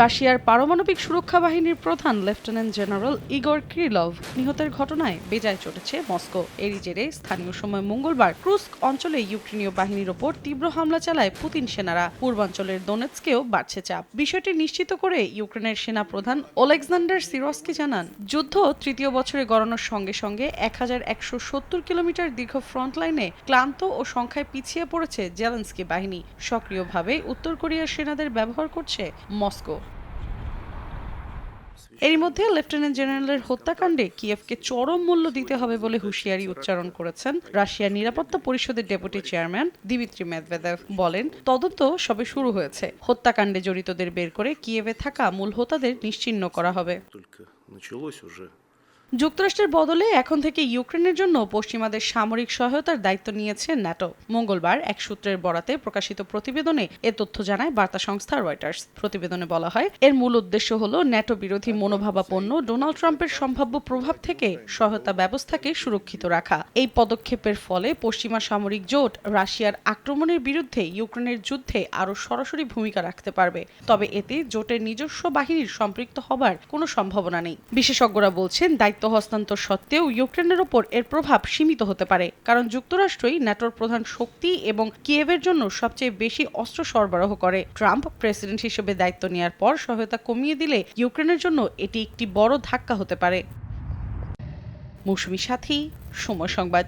রাশিয়ার পারমাণবিক সুরক্ষা বাহিনীর প্রধান লেফটেন্যান্ট জেনারেল ইগর ক্রিলভ নিহতের ঘটনায় বেজায় চটেছে মস্কো। এরই জেরে স্থানীয় সময় মঙ্গলবার ক্রুস্ক অঞ্চলে ইউক্রেনীয় বাহিনীর ওপর তীব্র হামলা চালায় পুতিন সেনারা। পূর্বাঞ্চলের দোনেৎসকেও বাড়ছে চাপ। বিষয়টি নিশ্চিত করে ইউক্রেনের সেনা প্রধান ওলেকজান্ডার সিরস্কি জানান, যুদ্ধ তৃতীয় বছরে গড়ানোর সঙ্গে সঙ্গে এক হাজার একশো সত্তর কিলোমিটার দীর্ঘ ফ্রন্ট লাইনে ক্লান্ত ও সংখ্যায় পিছিয়ে পড়েছে জেলেন্সকি বাহিনী। সক্রিয়ভাবে উত্তর কোরিয়ার সেনাদের ব্যবহার করছে মস্কো। এরই মধ্যে লেফটেন্যান্ট জেনারেলের হত্যাকাণ্ডে কিয়েভকে চরম মূল্য দিতে হবে বলে হুঁশিয়ারি উচ্চারণ করেছেন রাশিয়ার নিরাপত্তা পরিষদের ডেপুটি চেয়ারম্যান দিমিত্রি মেদভেদেভ বলেন, তদন্ত সবে শুরু হয়েছে। হত্যাকাণ্ডে জড়িতদের বের করে কিয়েভে থাকা মূল হোতাদের নিশ্চিহ্ন করা হবে। যুক্তরাষ্ট্রের বদলে এখন থেকে ইউক্রেনের জন্য পশ্চিমাদের সামরিক সহায়তার দায়িত্ব নিয়েছে ন্যাটো। মঙ্গলবার এক সূত্রের বরাতে প্রকাশিত প্রতিবেদনে এ তথ্য জানায় বার্তা সংস্থা রয়টার্স। প্রতিবেদনে বলা হয়, এর মূল উদ্দেশ্য হল ন্যাটো বিরোধী মনোভাবাপন্ন ডোনাল্ড ট্রাম্পের সম্ভাব্য প্রভাব থেকে সহায়তা ব্যবস্থাকে সুরক্ষিত রাখা। এই পদক্ষেপের ফলে পশ্চিমা সামরিক জোট রাশিয়ার আক্রমণের বিরুদ্ধে ইউক্রেনের যুদ্ধে আরও সরাসরি ভূমিকা রাখতে পারবে। তবে এতে জোটের নিজস্ব বাহিনীর সম্পৃক্ত হবার কোনো সম্ভাবনা নেই। বিশেষজ্ঞরা বলছেন দায়িত্ব হস্তান্তর সত্ত্বেও ইউক্রেনের ওপর এর প্রভাব সীমিত হতে পারে, কারণ যুক্তরাষ্ট্রই ন্যাটোর প্রধান শক্তি এবং কিয়েভের জন্য সবচেয়ে বেশি অস্ত্র সরবরাহ করে। ট্রাম্প প্রেসিডেন্ট হিসেবে দায়িত্ব নেওয়ার পর সহায়তা কমিয়ে দিলে ইউক্রেনের জন্য এটি একটি বড় ধাক্কা হতে পারে। মৌসুমী সাথী, সময় সংবাদ।